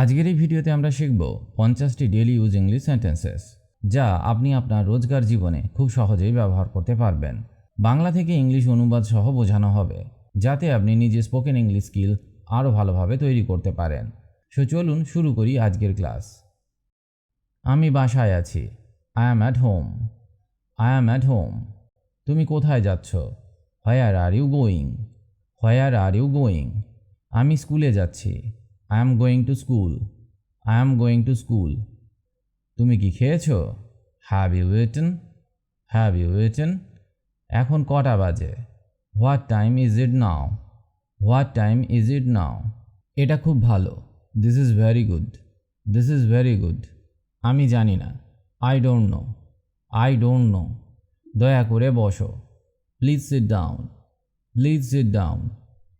আজকের এই ভিডিওতে আমরা শিখব পঞ্চাশটি ডেলি ইউজ ইংলিশ সেন্টেন্সেস যা আপনি আপনার রোজগার জীবনে খুব সহজেই ব্যবহার করতে পারবেন। বাংলা থেকে ইংলিশ অনুবাদ সহ বোঝানো হবে, যাতে আপনি নিজে স্পোকেন ইংলিশ স্কিল আরও ভালোভাবে তৈরি করতে পারেন। সো চলুন শুরু করি আজকের ক্লাস। আমি বাসায় আছি। I am at home I am at home তুমি কোথায় যাচ্ছ? Where are you going where are you going আমি স্কুলে যাচ্ছি। I am going to school I am going to school তুমি কি খেয়েছো? Have you eaten have you eaten এখন কটা বাজে? What time is it now what time is it now এটা খুব ভালো। This is very good this is very good আমি জানি না। I don't know I don't know দয়া করে বসো। Please sit down please sit down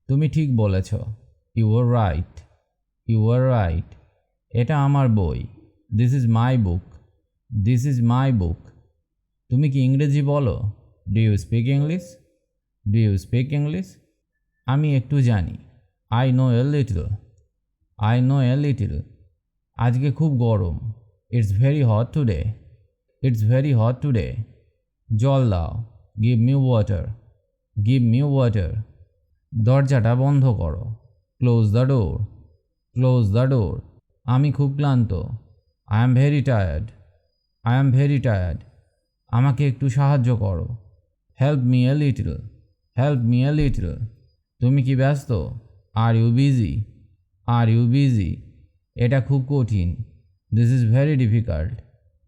তুমি ঠিক বলেছ। You are right you are right এটা আমার বই। This is my book this is my book তুমি কি ইংরেজি বলো? Do you speak English do you speak English আমি একটু জানি। I know a little I know a little আজকে খুব গরম। It's very hot today it's very hot today জল দাও। Give me water give me water দরজাটা বন্ধ করো। Close the door close the door আমি খুব ক্লান্ত। I am very tired I am very tired আমাকে একটু সাহায্য করো। Help me a little help me a little তুমি কি ব্যস্ত? Are you busy are you busy এটা খুব কঠিন। This is very difficult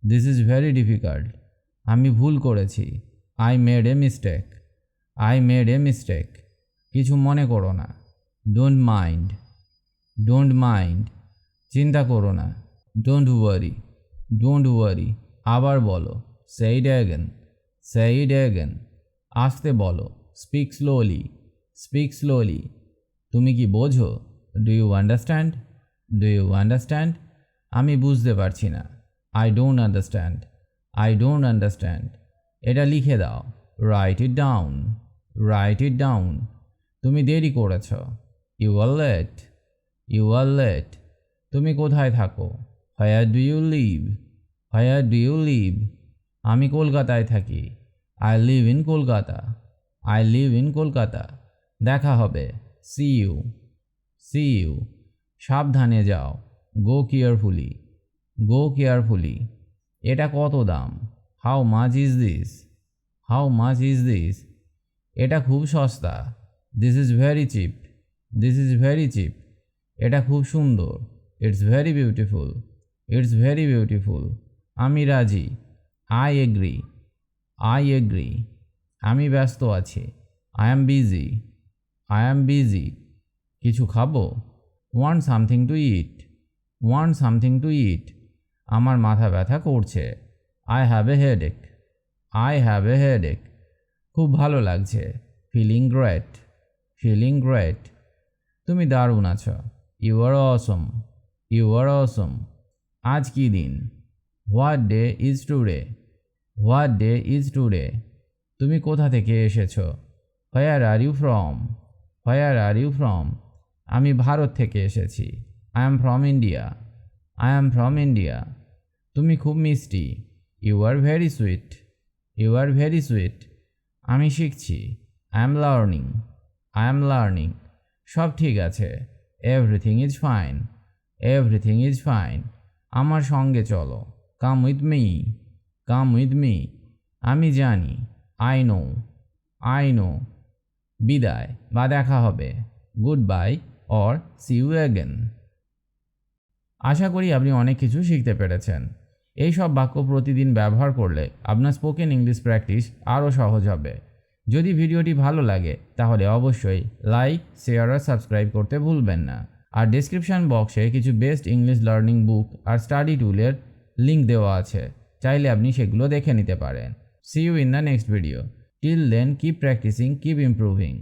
this is very difficult আমি ভুল করেছি। I made a mistake I made a mistake কিছু মনে করো না। ডোন্ট মাইন্ড ডোন্ট মাইন্ড চিন্তা করো না। ডোন্ট ওয়ারি ডোন্ট ওয়ারি আবার বলো। সেইড অ্যাগেন সেইড অ্যাগেন আসতে বলো। স্পিক স্লোলি স্পিক স্লোলি তুমি কি বোঝো? Do you understand do you understand আমি বুঝতে পারছি না। I don't understand I don't understand এটা লিখে দাও। Write it down write it down তুমি দেরি করেছ। You are late you are late তুমি কোথায় থাকো? Where do you live where do you live আমি কলকাতায় থাকি। I live in Kolkata. I live in Kolkata. দেখা হবে। সি ইউ সি ইউ সাবধানে যাও। গো কেয়ারফুলি গো কেয়ারফুলি এটা কত দাম? How much is this how much is this এটা খুব সস্তা। This is very cheap this is very cheap এটা খুব সুন্দর। It's very beautiful it's very beautiful আমি রাজি। আই এগ্রি আই এগ্রি আমি ব্যস্ত আছি। I am busy I am busy কিছু খাব? Want something to eat want something to eat আমার মাথা ব্যথা করছে। I have a headache I have a headache খুব ভালো লাগছে। ফিলিং গ্রেট ফিলিং গ্রেট তুমি দারুণ আছো। ইউ আর অসম ইউ আর অসম আজ কি দিন? What day is today what day is today তুমি কোথা থেকে এসেছ? Where are you from where are you from আমি ভারত থেকে এসেছি। I am from India I am from India তুমি খুব মিষ্টি। You are very sweet you are very sweet আমি শিখছি। I am learning I am learning সব ঠিক আছে। Everything is fine everything is fine আমার সঙ্গে চলো। Come with me come with me আমি জানি। আই নো আই নো বিদায়। বা দেখা হবে। Goodbye or see you again আশা করি আপনি অনেক কিছু শিখতে পেরেছেন। এই সব বাক্য প্রতিদিন ব্যবহার করলে আপনার স্পোকেন ইংলিশ প্র্যাকটিস আরও সহজ হবে। যদি ভিডিওটি ভালো লাগে, তাহলে অবশ্যই লাইক শেয়ার আর সাবস্ক্রাইব করতে ভুলবেন না। আর ডিসক্রিপশান বক্সে কিছু বেস্ট ইংলিশ লার্নিং বুক আর স্টাডি টুলের লিঙ্ক দেওয়া আছে, চাইলে আপনি সেগুলো দেখে নিতে পারেন। See you in the next video till then keep practising keep improving